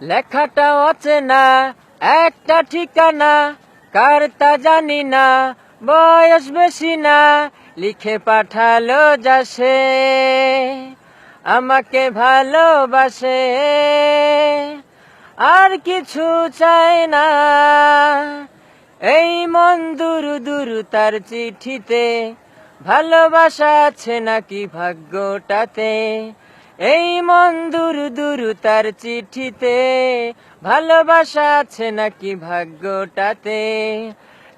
লেখাটা অচেনা, একটা ঠিকানা কার তা জানি না, বয়স বেশি না, লিখে পাঠালো যাসে আমাকে ভালোবাসে, আর কিছু চায় না। এই মন দূর দূর তার চিঠিতে, ভালোবাসা আছে নাকি ভাগ্যটাতে? এই মন দূর দূর তার চিঠিতে, ভালোবাসা আছে নাকি ভাগ্যটাতে?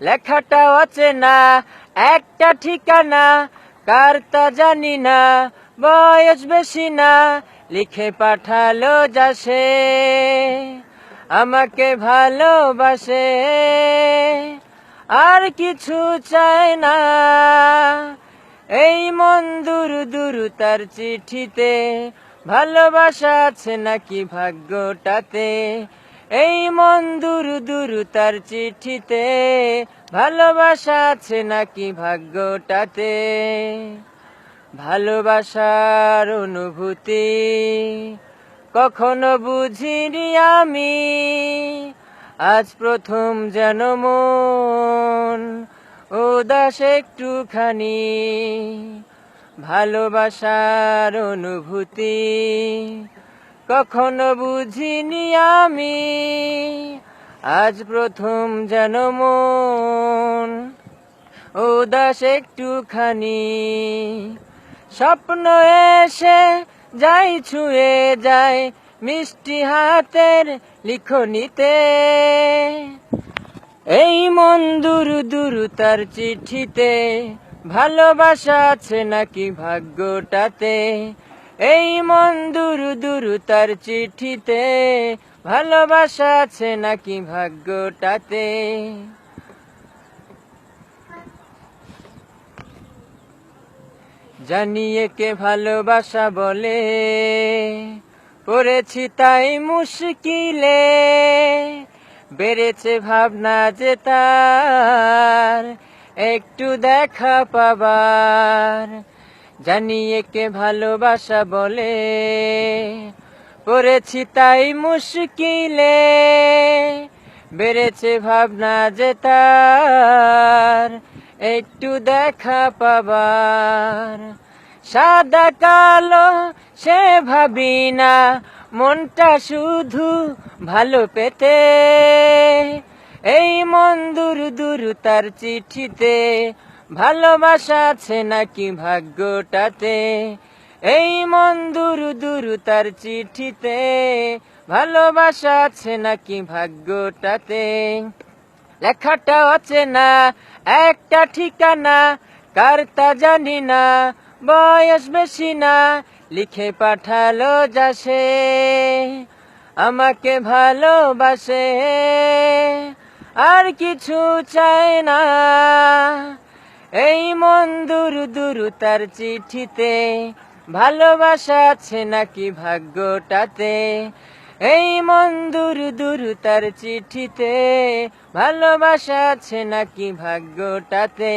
লেখাটা আছে না একটা ঠিকানা, কার তা জানি না, বয়স বেশি না, লিখে পাঠালো যাসে আমাকে ভালোবাসে, আর কিছু চায় না। এই মন দূর দূর তার চিঠিতে, ভালোবাসা আছে নাকি ভাগ্যটাতে? এই মন দূর দূর তার চিঠিতে, ভালোবাসা আছে নাকি ভাগ্যটাতে? ভালোবাসার অনুভূতি কখনো বুঝিনি আমি, আজ প্রথম যেন মন উদাস একটুখানি, ভালোবাসার অনুভূতি কখনো বুঝিনি আমি। আজ প্রথম যেন মন উদাস একটুখানি, স্বপ্ন এসে যাই, ছুঁয়ে যায় মিষ্টি হাতের লিখনিতে। এই মন দূর দূর তার চিঠিতে, ভালোবাসা আছে নাকি ভাগ্যটাতে? এই মন দূর দূর তার চিঠিতে, ভালোবাসা আছে নাকি ভাগ্যটাতে? জানিয়ে কে ভালোবাসা বলে? পড়েছি তাই মুশকিলে। বেড়েছে ভাবনা যে তার একটু দেখা পাবার। জানি একে ভালোবাসা বলে, পড়েছি তাই মুশকিলে। বেড়েছে ভাবনা যে তার একটু দেখা পাবার। সাদা কালো সে ভাবি না মনটা শুধু ভালো পেতে। এই মন দূর দূর তার চিঠিতে, ভালোবাসা আছে নাকি ভাগ্যটাতে? এই মন দূর দূর তার চিঠিতে, ভালোবাসা আছে নাকি ভাগ্যটাতে? লেখাটা অচেনা একটা ঠিকানা, কার তা জানি না বয়স বেশি না, লিখে পাঠালো যাসে আমাকে ভালোবাসে, আর কিছু চায় না। এই মন দূর দূর তার চিঠিতে, ভালোবাসা আছে নাকি ভাগ্যটাতে? এই মন দূর দূর তার চিঠিতে, ভালোবাসা আছে নাকি ভাগ্যটাতে?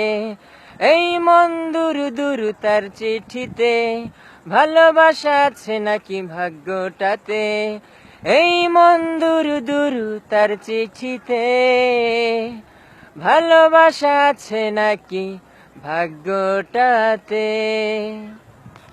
এই মন দূর দূর তার চিঠিতে, ভালোবাসা আছে নাকি ভাগ্যটাতে? এই মন দূর দূর তার চিঠিতে, ভালোবাসা আছে নাকি ভাগ্যটাতে?